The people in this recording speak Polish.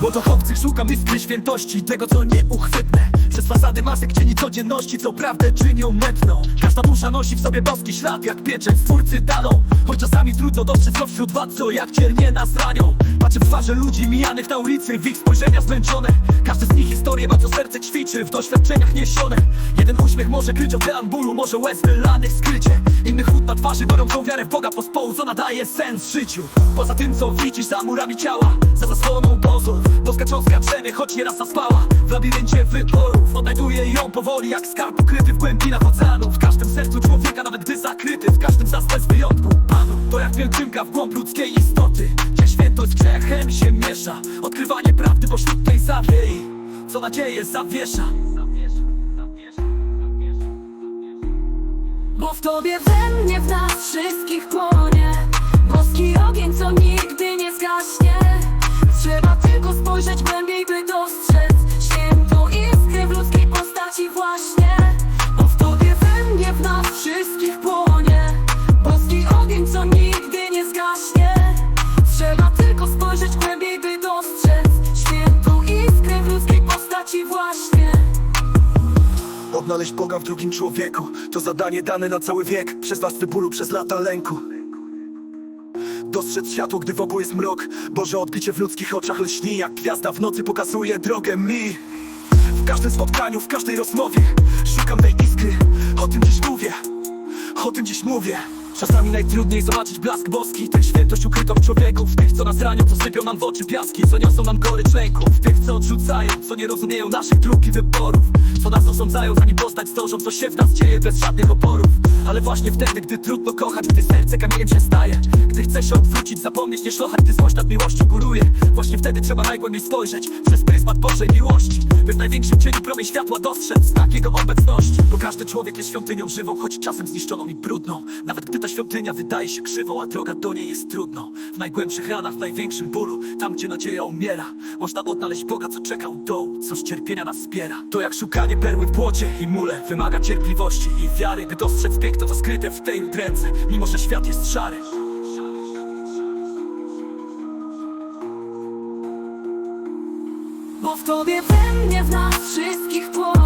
Bo duchowcych szukam iskry świętości Tego co nieuchwytne Fasady masek cieni codzienności Co prawdę czynią mętną Każda dusza nosi w sobie boski ślad Jak pieczęć twórcy daną. Choć czasami trudno dostrzec go wśród wad Co jak dzielnie nas ranią. Patrzę w twarze ludzi mijanych na ulicy W ich spojrzenia zmęczone. Każdy z nich historię ma co serce ćwiczy W doświadczeniach niesione. Jeden uśmiech może kryć ocean bólu Może łez wylanych skrycie. Innych chód na twarzy gorącą wiarę w Boga Pospołu, co nadaje sens życiu. Poza tym co widzisz za murami ciała Za zasłoną dozów Boska cząstka drzemie, choć nieraz zaspała. W labiryncie wyborów Odnajduję ją powoli jak skarb ukryty w głębinach oceanu W każdym sercu człowieka, nawet gdy zakryty W każdym z nas wyjątku To jak pielgrzymka w głąb ludzkiej istoty. Gdzie świętość z grzechem się miesza. Odkrywanie prawdy pośród tej zawiei Co nadzieję zawiesza. Bo w tobie we mnie, w nas wszystkich Odnaleźć Boga w drugim człowieku. To zadanie dane na cały wiek Przez warstwy bólu, przez lata lęku. Dostrzec światło, gdy wokół jest mrok. Boże odbicie w ludzkich oczach lśni Jak gwiazda w nocy pokazuje drogę mi. W każdym spotkaniu, w każdej rozmowie Szukam tej iskry. O tym dziś mówię O tym dziś mówię. Czasami najtrudniej zobaczyć blask boski Tę świętość ukrytą w człowieku. W tych, co nas ranią, co sypią nam w oczy piaski Co niosą nam gorycz lęku W tych, co co nie rozumieją naszych dróg i wyborów. Co nas osądzają, zanim poznać zdążą Co się w nas dzieje bez żadnych oporów. Ale właśnie wtedy, gdy trudno kochać Gdy serce kamieniem się staje. Gdy chce się odwrócić, zapomnieć, nie szlochać Gdy złość nad miłością góruje. Właśnie wtedy trzeba najgłębiej spojrzeć Przez pryzmat Bożej miłości By w największym cieniu promień światła dostrzec Znak Jego obecności. Bo każdy człowiek jest świątynią żywą Choć czasem zniszczoną i brudną. Nawet gdy ta świątynia wydaje się krzywą A droga do niej jest trudną W najgłębszych ranach, w największym bólu Tam gdzie nadzieja umiera Można odnaleźć Boga, co czeka dołu Co z cierpienia nas wspiera. To jak szukanie perły w błocie i mule Wymaga cierpliwości i wiary By dostrzec piękno, co skryte w tej dręce. Mimo, że świat jest szary. Bo w tobie we mnie, w nas wszystkich płonie